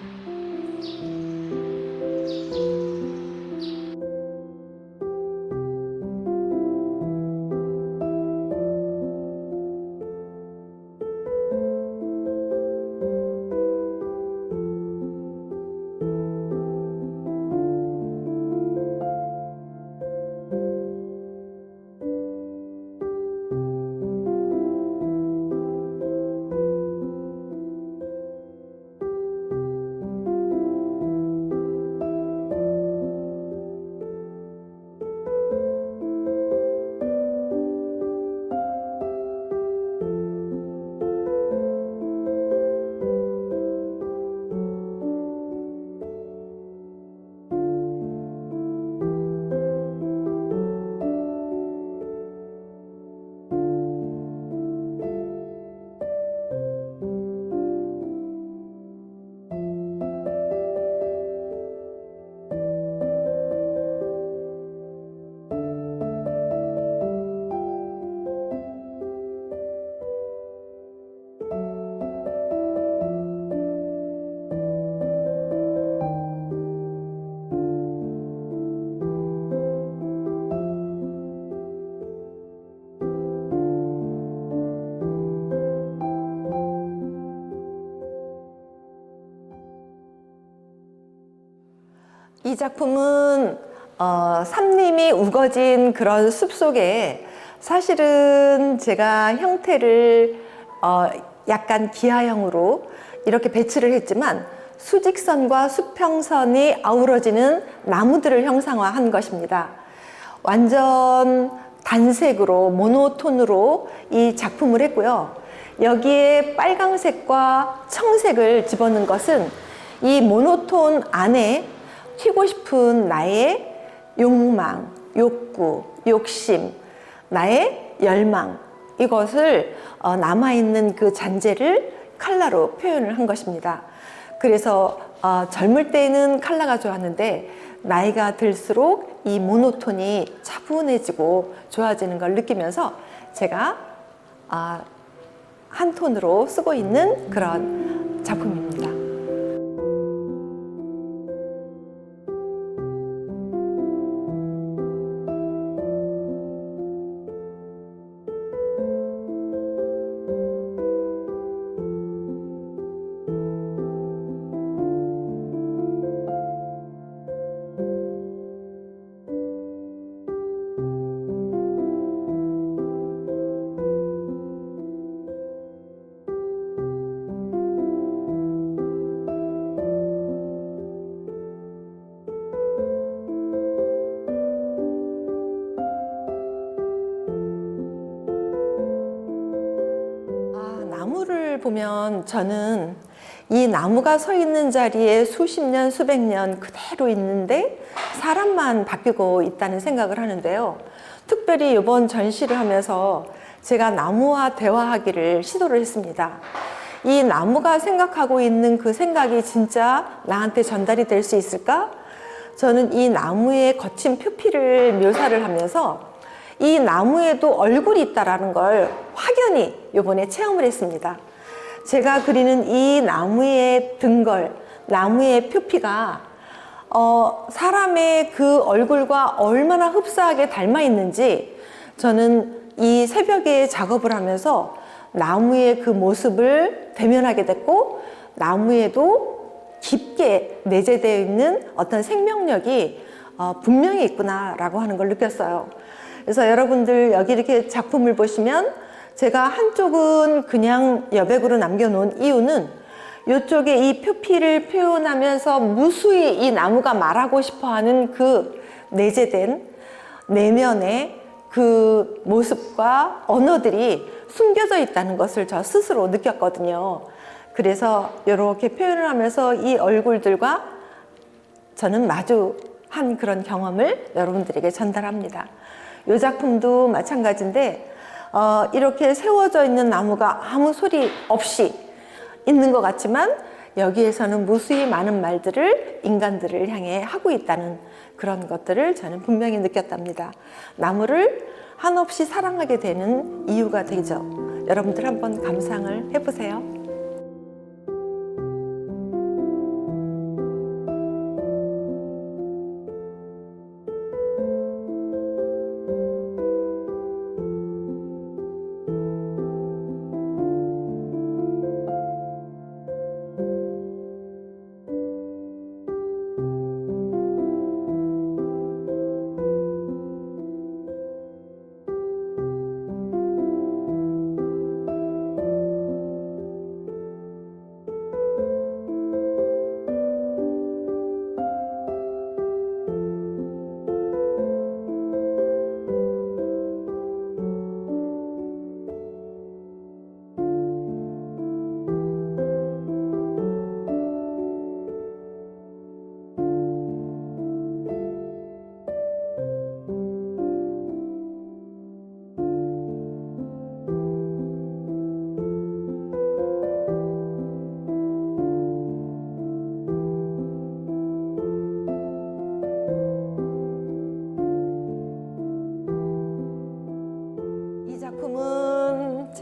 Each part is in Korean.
Música 이 작품은 어, 삼림이 우거진 그런 숲 속에 사실은 제가 형태를 어, 약간 기하형으로 이렇게 배치를 했지만 수직선과 수평선이 아우러지는 나무들을 형상화한 것입니다. 완전 단색으로 모노톤으로 이 작품을 했고요. 여기에 빨강색과 청색을 집어넣은 것은 이 모노톤 안에 튀고 싶은 나의 욕망, 욕구, 욕심, 나의 열망 이것을 어, 남아있는 그 잔재를 칼라로 표현을 한 것입니다. 그래서 어, 젊을 때는 칼라가 좋았는데 나이가 들수록 이 모노톤이 차분해지고 좋아지는 걸 느끼면서 제가 아, 한 톤으로 쓰고 있는 그런 작품입니다. 보면 저는 이 나무가 서 있는 자리에 수십 년, 수백 년 그대로 있는데 사람만 바뀌고 있다는 생각을 하는데요. 특별히 이번 전시를 하면서 제가 나무와 대화하기를 시도를 했습니다. 이 나무가 생각하고 있는 그 생각이 진짜 나한테 전달이 될 수 있을까? 저는 이 나무의 거친 표피를 묘사를 하면서 이 나무에도 얼굴이 있다라는 걸 확연히 이번에 체험을 했습니다. 제가 그리는 이 나무의 등걸, 나무의 표피가 어, 사람의 그 얼굴과 얼마나 흡사하게 닮아 있는지 저는 이 새벽에 작업을 하면서 나무의 그 모습을 대면하게 됐고 나무에도 깊게 내재되어 있는 어떤 생명력이 어, 분명히 있구나라고 하는 걸 느꼈어요. 그래서 여러분들 여기 이렇게 작품을 보시면 제가 한쪽은 그냥 여백으로 남겨놓은 이유는 이쪽에 이 표피를 표현하면서 무수히 이 나무가 말하고 싶어 하는 그 내재된 내면의 그 모습과 언어들이 숨겨져 있다는 것을 저 스스로 느꼈거든요. 그래서 이렇게 표현을 하면서 이 얼굴들과 저는 마주한 그런 경험을 여러분들에게 전달합니다. 이 작품도 마찬가지인데 어, 이렇게 세워져 있는 나무가 아무 소리 없이 있는 것 같지만 여기에서는 무수히 많은 말들을 인간들을 향해 하고 있다는 그런 것들을 저는 분명히 느꼈답니다. 나무를 한없이 사랑하게 되는 이유가 되죠. 여러분들 한번 감상을 해보세요.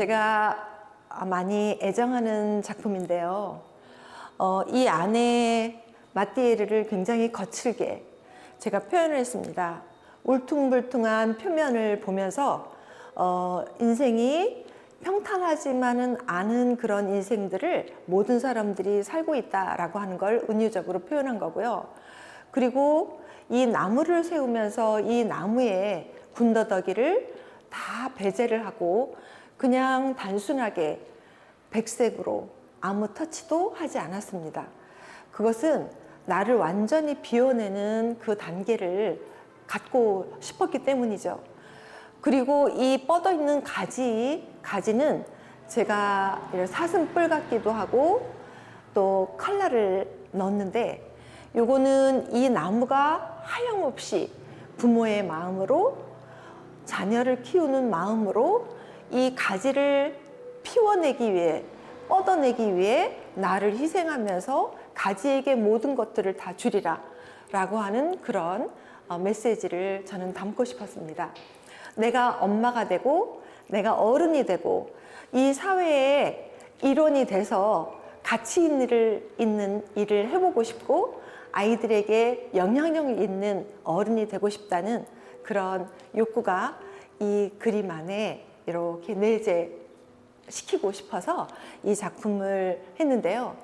제가 많이 애정하는 작품인데요. 어, 이 안에 마띠에르를 굉장히 거칠게 제가 표현을 했습니다. 울퉁불퉁한 표면을 보면서 어, 인생이 평탄하지만은 않은 그런 인생들을 모든 사람들이 살고 있다라고 하는 걸 은유적으로 표현한 거고요. 그리고 이 나무를 세우면서 이 나무에 군더더기를 다 배제를 하고 그냥 단순하게 백색으로 아무 터치도 하지 않았습니다. 그것은 나를 완전히 비워내는 그 단계를 갖고 싶었기 때문이죠. 그리고 이 뻗어 있는 가지, 가지는 제가 사슴뿔 같기도 하고 또 칼라를 넣었는데 요거는 이 나무가 하염없이 부모의 마음으로 자녀를 키우는 마음으로 이 가지를 피워내기 위해 뻗어내기 위해 나를 희생하면서 가지에게 모든 것들을 다 주리라 라고 하는 그런 어, 메시지를 저는 담고 싶었습니다. 내가 엄마가 되고 내가 어른이 되고 이 사회에 일원이 돼서 가치 있는 일을, 일을 해보고 싶고 아이들에게 영향력 있는 어른이 되고 싶다는 그런 욕구가 이 그림 안에 이렇게 내재 시키고 싶어서 이 작품을 했는데요.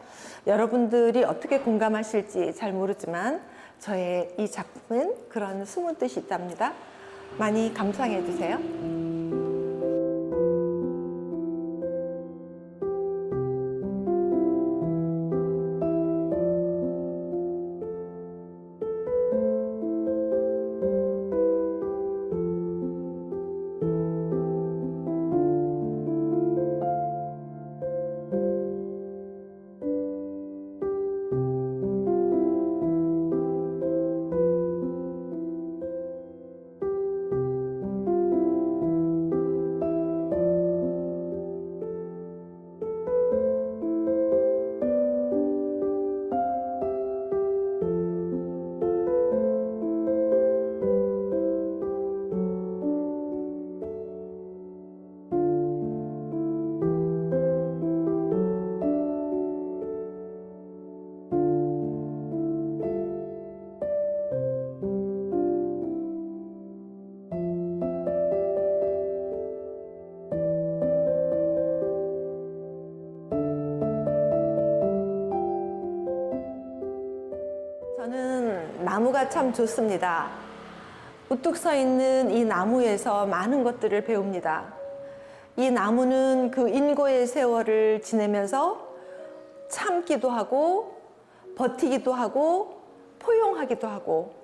여러분들이 어떻게 공감하실지 잘 모르지만 저의 이 작품은 그런 숨은 뜻이 있답니다. 많이 감상해 주세요. 저는 나무가 참 좋습니다. 우뚝 서 있는 이 나무에서 많은 것들을 배웁니다. 이 나무는 그 인고의 세월을 지내면서 참기도 하고 버티기도 하고 포용하기도 하고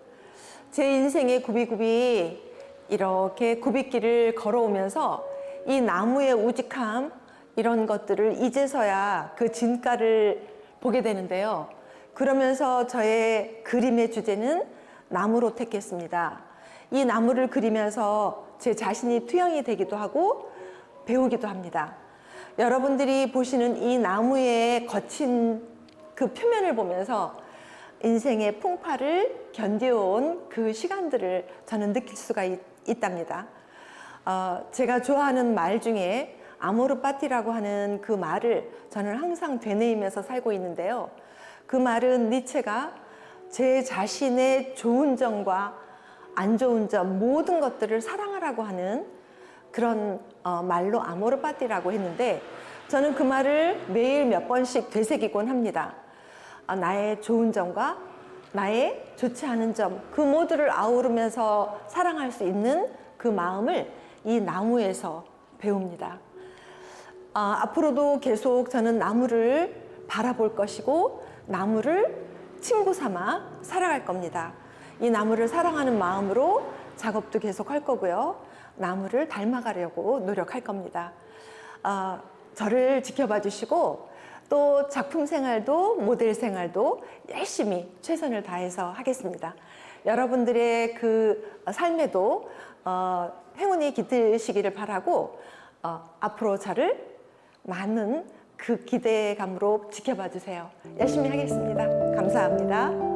제 인생의 굽이굽이 이렇게 굽이길을 걸어오면서 이 나무의 우직함 이런 것들을 이제서야 그 진가를 보게 되는데요. 그러면서 저의 그림의 주제는 나무로 택했습니다. 이 나무를 그리면서 제 자신이 투영이 되기도 하고 배우기도 합니다. 여러분들이 보시는 이 나무의 거친 그 표면을 보면서 인생의 풍파를 견뎌온 그 시간들을 저는 느낄 수가 있, 있답니다. 어, 제가 좋아하는 말 중에 아모르 파티라고 하는 그 말을 저는 항상 되뇌이면서 살고 있는데요. 그 말은 니체가 제 자신의 좋은 점과 안 좋은 점 모든 것들을 사랑하라고 하는 그런 어, 말로 아모르 파티라고 했는데 저는 그 말을 매일 몇 번씩 되새기곤 합니다. 아, 나의 좋은 점과 나의 좋지 않은 점, 그 모두를 아우르면서 사랑할 수 있는 그 마음을 이 나무에서 배웁니다. 아, 앞으로도 계속 저는 나무를 바라볼 것이고, 나무를 친구 삼아 살아갈 겁니다. 이 나무를 사랑하는 마음으로 작업도 계속 할 거고요. 나무를 닮아가려고 노력할 겁니다. 아, 저를 지켜봐 주시고, 또 작품 생활도 모델 생활도 열심히 최선을 다해서 하겠습니다. 여러분들의 그 삶에도 어, 행운이 깃드시기를 바라고 어, 앞으로 저를 많은 그 기대감으로 지켜봐 주세요. 열심히 하겠습니다. 감사합니다.